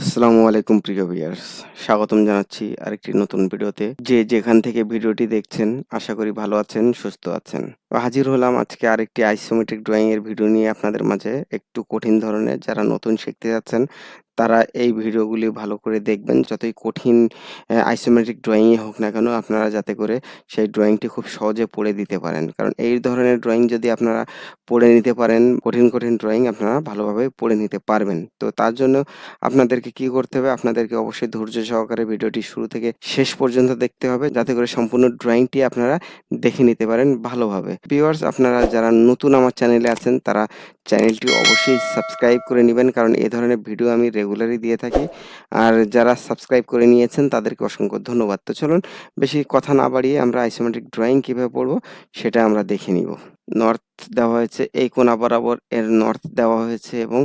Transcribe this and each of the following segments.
আসসালামু আলাইকুম, প্রিয় ভিউয়ার্স। স্বাগতম জানাচ্ছি আরেকটি নতুন ভিডিওতে। যে যেখান থেকে ভিডিওটি দেখছেন, আশা করি ভালো আছেন, সুস্থ আছেন। হাজির হলাম আজকে আরেকটি আইসোমেট্রিক ড্রয়িং এর ভিডিও নিয়ে আপনাদের মাঝে একটু কঠিন ধরনের যারা নতুন শিখতে যাচ্ছেন, তারা এই ভিডিওগুলি ভালো করে দেখবেন। যতই কঠিন আইসোমেট্রিক ড্রয়িংই হোক না কেন, আপনারা যাতে করে সেই ড্রয়িংটি খুব সহজে পড়ে দিতে পারেন। কারণ এই ধরনের ড্রয়িং যদি আপনারা পড়ে নিতে পারেন, কঠিন কঠিন ড্রয়িং আপনারা ভালোভাবে পড়ে নিতে পারবেন। তো তার জন্য আপনাদেরকে কি করতে হবে? আপনাদেরকে অবশ্যই ধৈর্য সহকারে ভিডিওটি শুরু থেকে শেষ পর্যন্ত দেখতে হবে। যাতে করে সম্পূর্ণ ড্রয়িংটি আপনারা দেখে নিতে পারেন ভালোভাবে। ভিউয়ার্স আপনারা যারা নতুন আমার চ্যানেলে আছেন, তারা চ্যানেলটি অবশ্যই সাবস্ক্রাইব করে নেবেন, কারণ এ ধরনের ভিডিও আমি রেগুলারই দিয়ে থাকি। আর যারা সাবস্ক্রাইব করে নিয়েছেন, তাদেরকে অসংখ্য ধন্যবাদ। তো চলুন, বেশি কথা না বাড়িয়ে আমরা আইসোমেট্রিক ড্রয়িং কীভাবে পড়ব, সেটা আমরা দেখে নিব। নর্থ দেওয়া হয়েছে, এই কোনা বরাবর এর নর্থ দেওয়া হয়েছে এবং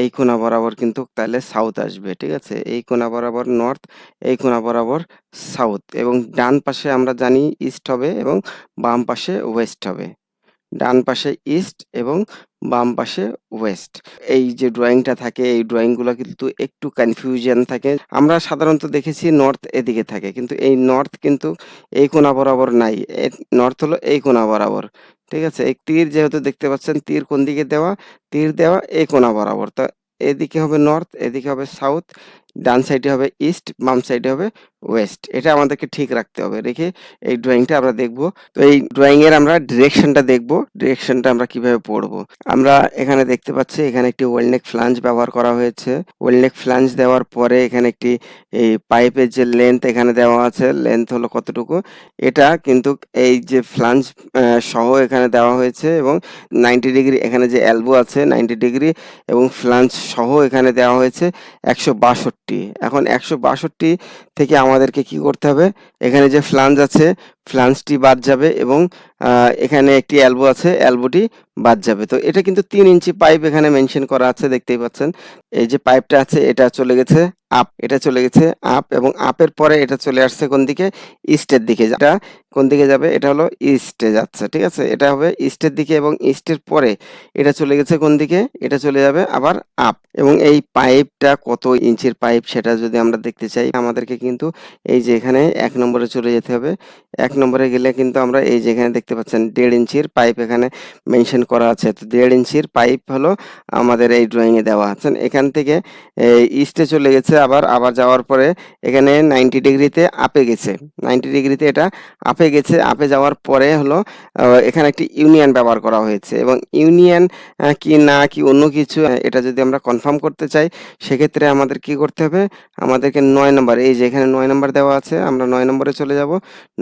এই কোনা বরাবর কিন্তু তাহলে সাউথ আসবে, ঠিক আছে? এই কোনা বরাবর নর্থ এই কোনা বরাবর সাউথ এবং ডান পাশে আমরা জানি ইস্ট হবে এবং বাম পাশে ওয়েস্ট হবে। ডান পাশে ইস্ট এবং বাম পাশে ওয়েস্ট। এই যে ড্রয়িংটা থাকে, এই ড্রয়িংগুলো কিন্তু একটু কনফিউশন থাকে। আমরা সাধারণত দেখেছি নর্থ এদিকে থাকে, কিন্তু এই নর্থ কিন্তু এই কোনা বরাবর নাই। নর্থ হলো এই কোনা বরাবর, ঠিক আছে? এই তীর যেহেতু দেখতে পাচ্ছেন, তীর কোন দিকে দেওয়া? তীর দেওয়া এই কোনা বরাবর। তা এদিকে হবে নর্থ এদিকে হবে সাউথ ডান সাইডে হবে ইস্ট বাম সাইডে হবে ওয়েস্ট এটা আমাদেরকে ঠিক রাখতে হবে। রেখে এই ড্রয়িংটা আমরা দেখব। তো এই ড্রয়িং এর আমরা ডিরেকশনটা দেখব। ডিরেকশনটা আমরা কীভাবে পড়ব? আমরা এখানে দেখতে পাচ্ছি, এখানে একটি ওয়েলনেক ফ্লাঞ্জ ব্যবহার করা হয়েছে। ওয়েলনেক ফ্লাঞ্জ দেওয়ার পরে এখানে একটি এই পাইপের যে লেন্থ এখানে দেওয়া আছে লেন্থ হলো কতটুকু? এটা কিন্তু এই যে ফ্লাঞ্জ সহ এখানে দেওয়া হয়েছে এবং নাইনটি ডিগ্রি এখানে যে অ্যালবো আছে নাইনটি ডিগ্রি এবং ফ্লাঞ্জ সহ এখানে দেওয়া হয়েছে একশো বাষট্টি। এখন একশো বাষট্টি থেকে আমাদেরকে কি করতে হবে? এখানে যে ফ্লাঞ্জ আছে ফ্লাঞ্জটি বাদ যাবে এবং এখানে একটি অ্যালবো আছে অ্যালবোটি বাদ যাবে। তো এটা কিন্তু তিন ইঞ্চি পাইপ এখানে মেনশন করা আছে, দেখতেই পাচ্ছেন। এই যে পাইপটা আছে, এটা চলে গেছে আপ এটা চলে গেছে আপ এবং আপের পরে এটা চলে আসছে কোন দিকে? ইস্টের দিকে। এটা কোন দিকে যাবে? এটা হলো ইস্টে যাচ্ছে, ঠিক আছে? এটা হবে ইস্টের দিকে এবং ইস্টের পরে এটা চলে গেছে কোন দিকে? এটা চলে যাবে আবার আপ এবং এই পাইপটা কত ইঞ্চির পাইপ সেটা যদি আমরা দেখতে চাই, আমাদেরকে কিন্তু এই যে এখানে এক নম্বরে চলে যেতে হবে। এক নম্বরে গেলে কিন্তু আমরা এই যেখানে দেখতে পাচ্ছেন দেড় ইঞ্চির পাইপ এখানে মেনশন করা আছে। তো দেড় ইঞ্চির পাইপ হলো আমাদের এই ড্রয়িংয়ে দেওয়া আছে। এখান থেকে ইস্টে চলে গেছে আবার আবার যাওয়ার পরে এখানে নাইনটি ডিগ্রিতে আপে গেছে। নাইনটি ডিগ্রিতে এটা আপে গেছে। আপে যাওয়ার পরে হলো এখানে একটি ইউনিয়ন ব্যবহার করা হয়েছে এবং ইউনিয়ন কি না কি অন্য কিছু এটা যদি আমরা কনফার্ম করতে চাই, সেক্ষেত্রে আমাদের কি করতে হবে? আমাদেরকে নয় নম্বর, এই যে এখানে নয় নম্বর দেওয়া আছে, আমরা নয় নম্বরে চলে যাব।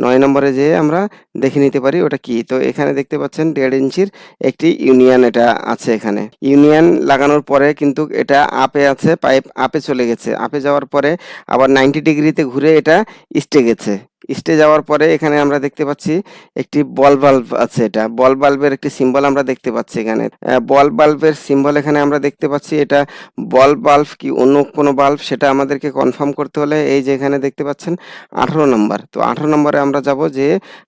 নয় নম্বরে যেয়ে আমরা দেখে নিতে পারি ওটা কি। তো এখানে দেখতে পাচ্ছেন দেড় ইঞ্চির একটি ইউনিয়ন এটা আছে এখানে। ইউনিয়ন লাগানোর পরে কিন্তু এটা আপে আছে, পাইপ আপে চলে গেছে। আপে যাওয়ার পরে আবার নাইনটি ডিগ্রিতে ঘুরে এটা স্টে গেছে। ইস্টে যাওয়ার পরে এখানে আমরা দেখতে পাচ্ছি একটি বল বাল্ব আছে এটা। বল বাল্বের একটি সিম্বল আমরা দেখতে পাচ্ছি এখানে। বল বাল্বের সিম্বল এখানে আমরা দেখতে পাচ্ছি এটা বল বাল্ব কি অন্য কোনো বাল্ব সেটা আমাদেরকে কনফার্ম করতে হলে এই যে এখানে দেখতে পাচ্ছেন আঠারো নম্বর। তো আঠারো নম্বরে আমরা যাব যে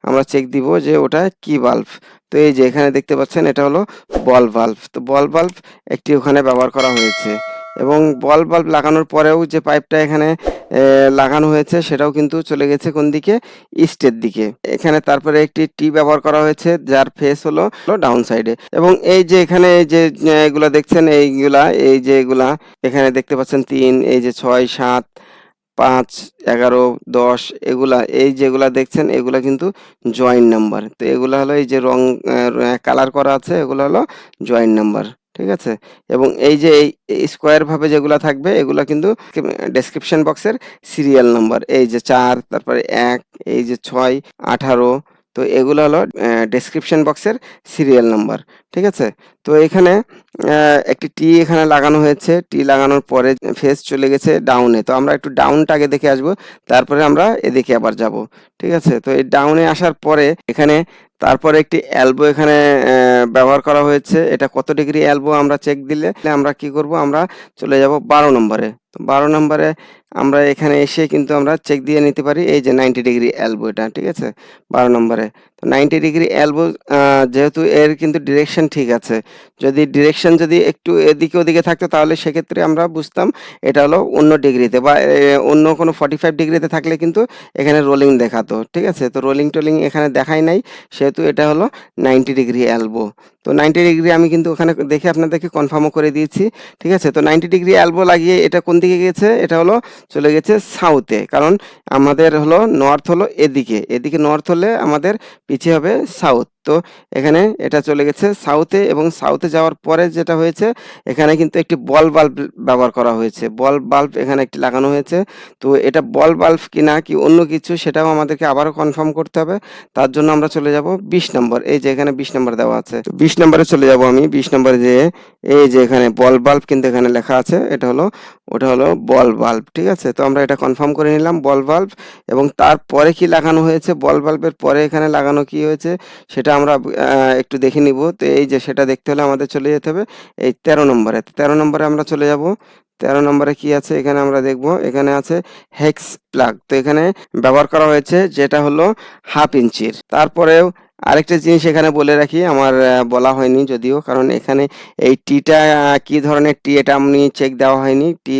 আমরা চেক দিব যে ওটা কি বাল্ব। তো এই যে এখানে দেখতে পাচ্ছেন এটা হলো বল বাল্ব। তো বল বাল্ব একটি ওখানে ব্যবহার করা হয়েছে। এবং বল বাল্ব লাগানোর পরেও যে পাইপটা এখানে লাগানো হয়েছে, সেটাও কিন্তু চলে গেছে কোন দিকে? ইস্টের দিকে। এখানে তারপরে একটি টি ব্যবহার করা হয়েছে, যার ফেস হলো ডাউন সাইডে এবং এই যে এখানে যে এগুলা দেখছেন, এইগুলা, এই যে এগুলা, এখানে দেখতে পাচ্ছেন তিন, এই যে ছয়, সাত, পাঁচ, এগারো, দশ, এগুলা, এই যেগুলা দেখছেন, এগুলা কিন্তু জয়েন্ট নাম্বার তো এগুলা হলো এই যে রং কালার করা আছে, এগুলো হলো জয়েন্ট নাম্বার ঠিক আছে? এবং এই যে এই স্কোয়ারভাবে যেগুলো থাকবে, এগুলো কিন্তু ডেসক্রিপশন বক্সের সিরিয়াল নাম্বার এই যে চার, তারপরে এক, এই যে ছয়, আঠারো, তো এগুলো হলো ডেসক্রিপশন বক্সের সিরিয়াল নাম্বার ঠিক আছে? তো এখানে একটি টি এখানে লাগানো হয়েছে। টি লাগানোর পরে ফেস চলে গেছে ডাউনে তো আমরা একটু ডাউনটা আগে দেখে আসব, তারপরে আমরা এদিকে আবার যাব। ঠিক আছে? তো এই ডাউনে আসার পরে এখানে তারপরে একটি অ্যালবো এখানে ব্যবহার করা হয়েছে। এটা কত ডিগ্রি অ্যালবো আমরা চেক দিলে আমরা কি করব? আমরা চলে যাব বারো নম্বরে। তো বারো নম্বরে আমরা এখানে এসে কিন্তু আমরা চেক দিয়ে নিতে পারি। এই যে নাইনটি ডিগ্রি অ্যালবো এটা। ঠিক আছে? বারো নম্বরে। নাইনটি ডিগ্রি এলবো যেহেতু এর কিন্তু ডিরেকশন ঠিক আছে। যদি ডিরেকশন যদি একটু এদিকে ওদিকে থাকতো, তাহলে সেক্ষেত্রে আমরা বুঝতাম এটা হলো অন্য ডিগ্রিতে বা অন্য কোনো ফর্টি ফাইভ ডিগ্রিতে থাকলে কিন্তু এখানে রোলিং দেখাতো, ঠিক আছে? তো রোলিং টোলিং এখানে দেখাই নাই, সেহেতু এটা হলো নাইনটি ডিগ্রি এলবো তো নাইনটি ডিগ্রি আমি কিন্তু ওখানে দেখে আপনাদেরকে কনফার্মও করে দিয়েছি, ঠিক আছে? তো নাইনটি ডিগ্রি এলবো লাগিয়ে এটা কোন দিকে গেছে এটা হলো চলে গেছে সাউথে কারণ আমাদের হলো নর্থ হলো এদিকে। এদিকে নর্থ হলে আমাদের পিছিয়ে হবে সাউথ। তো এখানে এটা চলে গেছে সাউথে এবং সাউথে যাওয়ার পরে যেটা হয়েছে, এখানে কিন্তু একটি বল বাল্ব ব্যবহার করা হয়েছে। বল বাল্ব এখানে একটি লাগানো হয়েছে। তো এটা বল বাল্ব কি না কি অন্য কিছু সেটাও আমাদেরকে আবারও কনফার্ম করতে হবে। তার জন্য আমরা চলে যাব বিশ নম্বর। এই যে এখানে বিশ নম্বর দেওয়া আছে। বিশ নম্বরে চলে যাব আমি। বিশ নম্বরে যে এই যে এখানে বল বাল্ব কিন্তু এখানে লেখা আছে। এটা হলো, ওটা হলো বল বাল্ব ঠিক আছে? তো আমরা এটা কনফার্ম করে নিলাম বল বাল্ব এবং তারপরে কি লাগানো হয়েছে? বল বাল্বের পরে এখানে লাগানো কি হয়েছে? সেটা আমরা একটু দেখে নিব। তো এই যে সেটা দেখতে হলে আমাদের চলে যেতে হবে এই তেরো নম্বরে। তেরো নম্বরে আমরা চলে যাব। তেরো নম্বরে কি আছে? এখানে আমরা দেখব। এখানে আছে হেক্স প্লাগ। তো এখানে ব্যবহার করা হয়েছে যেটা হলো হাফ ইঞ্চির। তারপরেও আরেকটা জিনিস এখানে বলে রাখি, আমার বলা হয়নি যদিও, কারণ এখানে এই টিটা কি ধরনের টি এটা আমি চেক দেওয়া হয়নি। টি,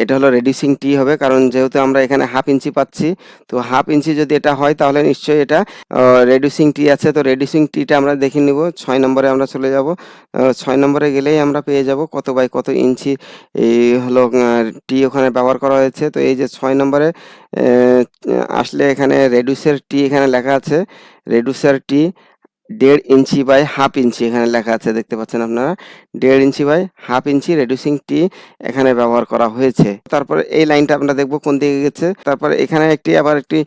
এটা হলো রেডিউসিং টি হবে, কারণ যেহেতু আমরা এখানে হাফ ইঞ্চি পাচ্ছি, তো হাফ ইঞ্চি যদি এটা হয় তাহলে নিশ্চয়ই এটা রেডিউসিং টি আছে। তো রেডিউসিং টিটা আমরা দেখে নিব, ছয় নম্বরে আমরা চলে যাব ছয় নম্বরে গেলেই আমরা পেয়ে যাব কত বাই কত ইঞ্চি। এই হলো টি ওখানে ব্যবহার করা হয়েছে, তো এই যে ছয় নম্বরে আসলে এখানে রেডিউসের টি এখানে লেখা আছে রেডিউসার টি দেড় ইঞ্চি বাই হাফ ইঞ্চি এখানে লেখা আছে, দেখতে পাচ্ছেন আপনারা? দেড় ইঞ্চি বাই হাফ ইঞ্চি রেডিউসিং টি এখানে ব্যবহার করা হয়েছে। তারপরে এই লাইনটা আমরা দেখব কোন দিকে গেছে। তারপরে এখানে একটি, আবার একটি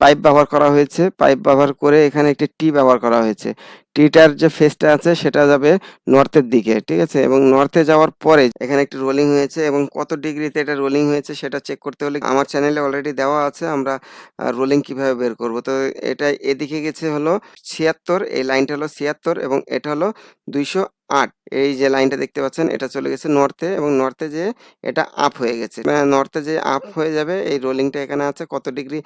পাইপ ব্যবহার করা হয়েছে। পাইপ ব্যবহার করে এখানে একটি টি ব্যবহার করা হয়েছে। টিটার যে ফেসটা আছে, সেটা যাবে নর্থের দিকে, ঠিক আছে? এবং নর্থে যাওয়ার পরে এখানে একটি রোলিং হয়েছে এবং কত ডিগ্রিতে এটা রোলিং হয়েছে সেটা চেক করতে হলে আমার চ্যানেলে অলরেডি দেওয়া আছে। আমরা রোলিং কীভাবে বের করব? তো এটা এদিকে গেছে হলো ছিয়াত্তর এই লাইনটা হলো ছিয়াত্তর এবং এটা হলো দুইশো আট। এই যে লাইনটা দেখতে পাচ্ছেন এটা চলে গেছে নর্থে এবং নর্থে যে এটা আপ হয়ে গেছে। নর্থে যে আপ হয়ে যাবে এই রোলিংটা এখানে আছে কত ডিগ্রি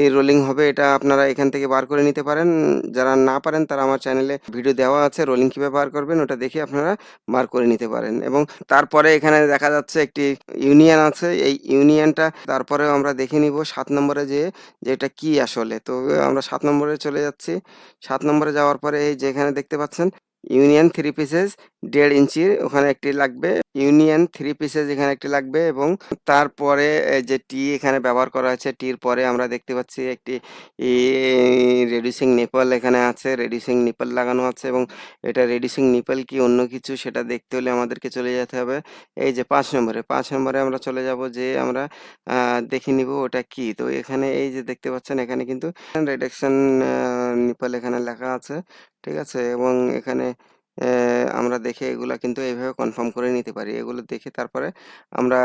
এই রোলিং হবে এটা আপনারা এখান থেকে বার করে নিতে পারেন। যারা না পারেন তারা আমার চ্যানেলে ভিডিও দেওয়া আছে রোলিং কীভাবে বার করবেন ওটা দেখে আপনারা বার করে নিতে পারেন। এবং তারপরে এখানে দেখা যাচ্ছে একটি ইউনিয়ন আছে এই ইউনিয়নটা তারপরেও আমরা দেখে নিব সাত নম্বরে যে যে এটা কি আসলে। তো আমরা সাত নম্বরে চলে যাচ্ছি। সাত নম্বরে যাওয়ার পরে এই যেখানে দেখতে পাচ্ছেন ইউনিয়ন থ্রি পিসেস, দেড় ইঞ্চির ওখানে একটি লাগবে। ইউনিয়ন থ্রি পিসেস এখানে একটি লাগবে এবং তারপরে যে টি এখানে ব্যবহার করা হয়েছে টির পরে আমরা দেখতে পাচ্ছি একটি রেডিউসিং নিপল এখানে আছে রেডিউসিং নিপল লাগানো আছে এবং এটা রেডিউসিং নিপল কি অন্য কিছু সেটা দেখতে হলে আমাদেরকে চলে যেতে হবে। এই যে পাঁচ নম্বরে পাঁচ নম্বরে আমরা চলে যাব যে আমরা দেখে নিব ওটা কি। তো এখানে এই যে দেখতে পাচ্ছেন, এখানে কিন্তু রিডাকশন নিপল এখানে লেখা আছে। ঠিক আছে? এবং এখানে আমরা দেখে এগুলা কিন্তু এইভাবে কনফার্ম করে নিতে পারি। এগুলো দেখে তারপরে আমরা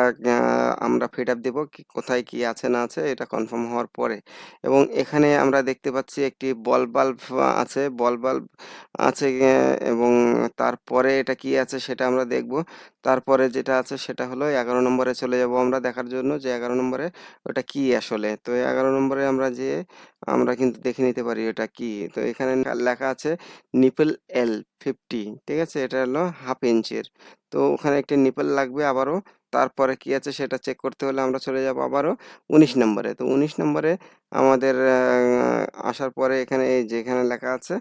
আমরা ফিড আপ দেবো কি, কোথায় কি আছে, না আছে, এটা কনফার্ম হওয়ার পরে। এবং এখানে আমরা দেখতে পাচ্ছি একটি বল বাল্ব আছে বল বাল্ব আছে এবং তারপরে এটা কি আছে সেটা আমরা দেখব। তারপরে যেটা আছে সেটা হলো এগারো নম্বরে চলে যাব আমরা দেখার জন্য যে এগারো নম্বরে ওটা কি আসলে? তো এগারো নম্বরে আমরা যে আমরা কিন্তু দেখে নিতে পারি এটা কি। তো এখানে লেখা আছে নিপল এল ফিফটি ঠিক আছে? এটা হলো হাফ ইঞ্চের তো ওখানে একটি নিপল লাগবে আবারও। তারপরে কি আছে সেটা চেক করতে হলে আমরা চলে যাব আবারও উনিশ নম্বরে। তো উনিশ নম্বরে আমাদের আসার পরে এখানে এই যেখানে লেখা আছে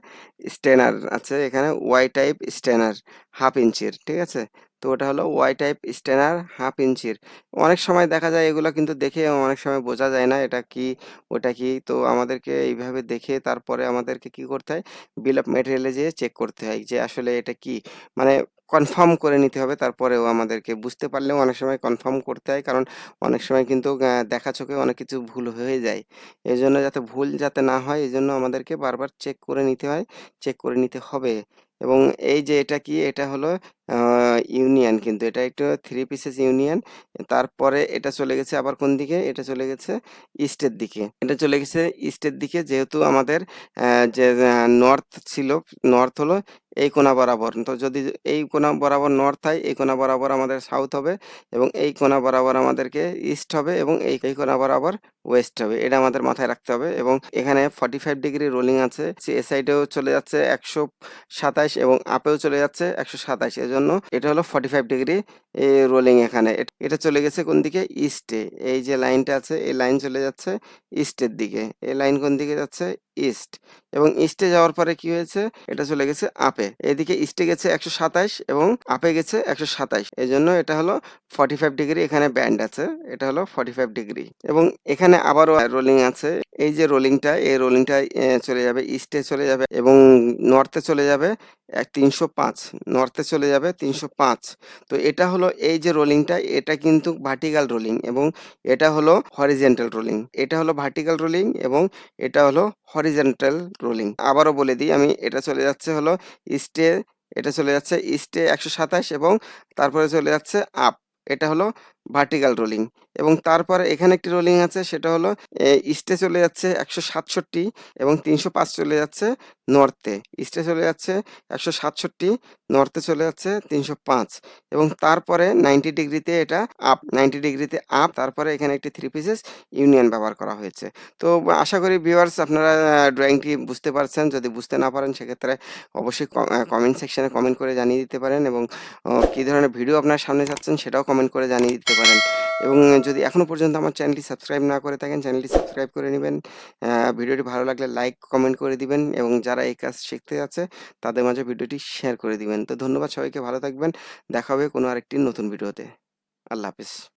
স্টেনার আছে। এখানে ওয়াই টাইপ স্টেনার হাফ ইঞ্চির ঠিক আছে? তো ওটা হলো ওয়াই টাইপ স্টেনার হাফ ইঞ্চির অনেক সময় দেখা যায় এগুলো কিন্তু দেখে অনেক সময় বোঝা যায় না এটা কি, ওটা কি। তো আমাদেরকে এইভাবে দেখে তারপরে আমাদেরকে কি করতে হয় বিল অফ মেটেরিয়ালে যেয়ে চেক করতে হয় যে আসলে এটা কি। মানে কনফার্ম করে নিতে হবে তারপরেও আমাদেরকে বুঝতে পারলেও অনেক সময় কনফার্ম করতে হয় কারণ অনেক সময় কিন্তু দেখা চোখে অনেক কিছু ভুল হয়ে যায়। এই জন্য যাতে ভুল যাতে না হয় এই জন্য আমাদেরকে বারবার চেক করে নিতে হয় চেক করে নিতে হবে। এবং এই যে এটা কি, এটা হলো ইউনিয়ন কিন্তু এটা একটু থ্রি পিসেস ইউনিয়ন। তারপরে এটা চলে গেছে আবার কোন দিকে? এটা চলে গেছে ইস্টের দিকে। এটা চলে গেছে ইস্টের দিকে যেহেতু আমাদের যে নর্থ ছিল, নর্থ হলো এই কোণা বরাবর। তো যদি এই কোণা বরাবর নর্থ হয়, এই কোণা বরাবর আমাদের সাউথ হবে এবং এই কোণা বরাবর আমাদেরকে ইস্ট হবে এবং এই এই কোণা বরাবর ওয়েস্ট হবে। এটা আমাদের মাথায় রাখতে হবে এবং এখানে 45 ডিগ্রি রোলিং আছে। এ সাইডেও চলে যাচ্ছে 127 এবং আপেও চলে যাচ্ছে 127 এজন্য এটা হলো 45 ডিগ্রি এ রোলিং এখানে। এট চলে গেছে কোন দিকে? ইস্টে। এই যে লাইনটা আছে এই লাইন চলে যাচ্ছে ইস্টের দিকে। এই লাইন কোন দিকে যাচ্ছে? ইস্ট এবং ইস্টে যাওয়ার পরে কি হয়েছে? এটা চলে গেছে আপে। এদিকে ইস্টে গেছে 127 এবং আপে গেছে একশো সাতাইশ এই জন্য এটা হলো 45 ডিগ্রি এখানে ব্যান্ড আছে। এটা হলো 45 ডিগ্রি এবং এখানে আবারও রোলিং আছে। এই যে রোলিংটা, এই রোলিংটা চলে যাবে ইস্টে চলে যাবে এবং নর্থে চলে যাবে তিনশো পাঁচ নর্থে চলে যাবে 305 তো এটা হলো এই যে রোলিংটা, এটা কিন্তু ভার্টিক্যাল রোলিং এবং এটা হলো হরিজেন্টাল রোলিং। এটা হলো ভার্টিক্যাল রোলিং এবং এটা হলো হরিজেন্টাল রোলিং। আবারও বলে দিই, আমি এটা চলে যাচ্ছে হলো স্টে এটা চলে যাচ্ছে স্টে একশো সাতাশ এবং তারপরে চলে যাচ্ছে আপ। এটা হলো ভার্টিক্যাল রোলিং এবং তারপরে এখানে একটি রোলিং আছে, সেটা হলো ইস্টে চলে যাচ্ছে 167 এবং 305 চলে যাচ্ছে নর্থে। ইস্টে চলে যাচ্ছে 167 নর্থে চলে যাচ্ছে 305 এবং তারপরে 90 ডিগ্রিতে এটা আপ 90 ডিগ্রিতে আপ তারপরে এখানে একটি থ্রি পিসেস ইউনিয়ন ব্যবহার করা হয়েছে। তো আশা করি ভিউয়ার্স আপনারা ড্রয়িংটি বুঝতে পারছেন। যদি বুঝতে না পারেন, সেক্ষেত্রে অবশ্যই কমেন্ট সেকশানে কমেন্ট করে জানিয়ে দিতে পারেন এবং কী ধরনের ভিডিও আপনার সামনে যাচ্ছেন, সেটাও কমেন্ট করে জানিয়ে দিতে পারেন এবং যদি এখনও পর্যন্ত আমার চ্যানেলটি সাবস্ক্রাইব না করে থাকেন চ্যানেলটি সাবস্ক্রাইব করে নেবেন ভিডিওটি ভালো লাগলে লাইক, কমেন্ট করে দিবেন এবং যারা এই কাজ শিখতে যাচ্ছে তাদের মাঝে ভিডিওটি শেয়ার করে দিবেন। তো ধন্যবাদ সবাইকে ভালো থাকবেন। দেখা হবে কোনো আরেকটি নতুন ভিডিওতে। আল্লাহ হাফেজ।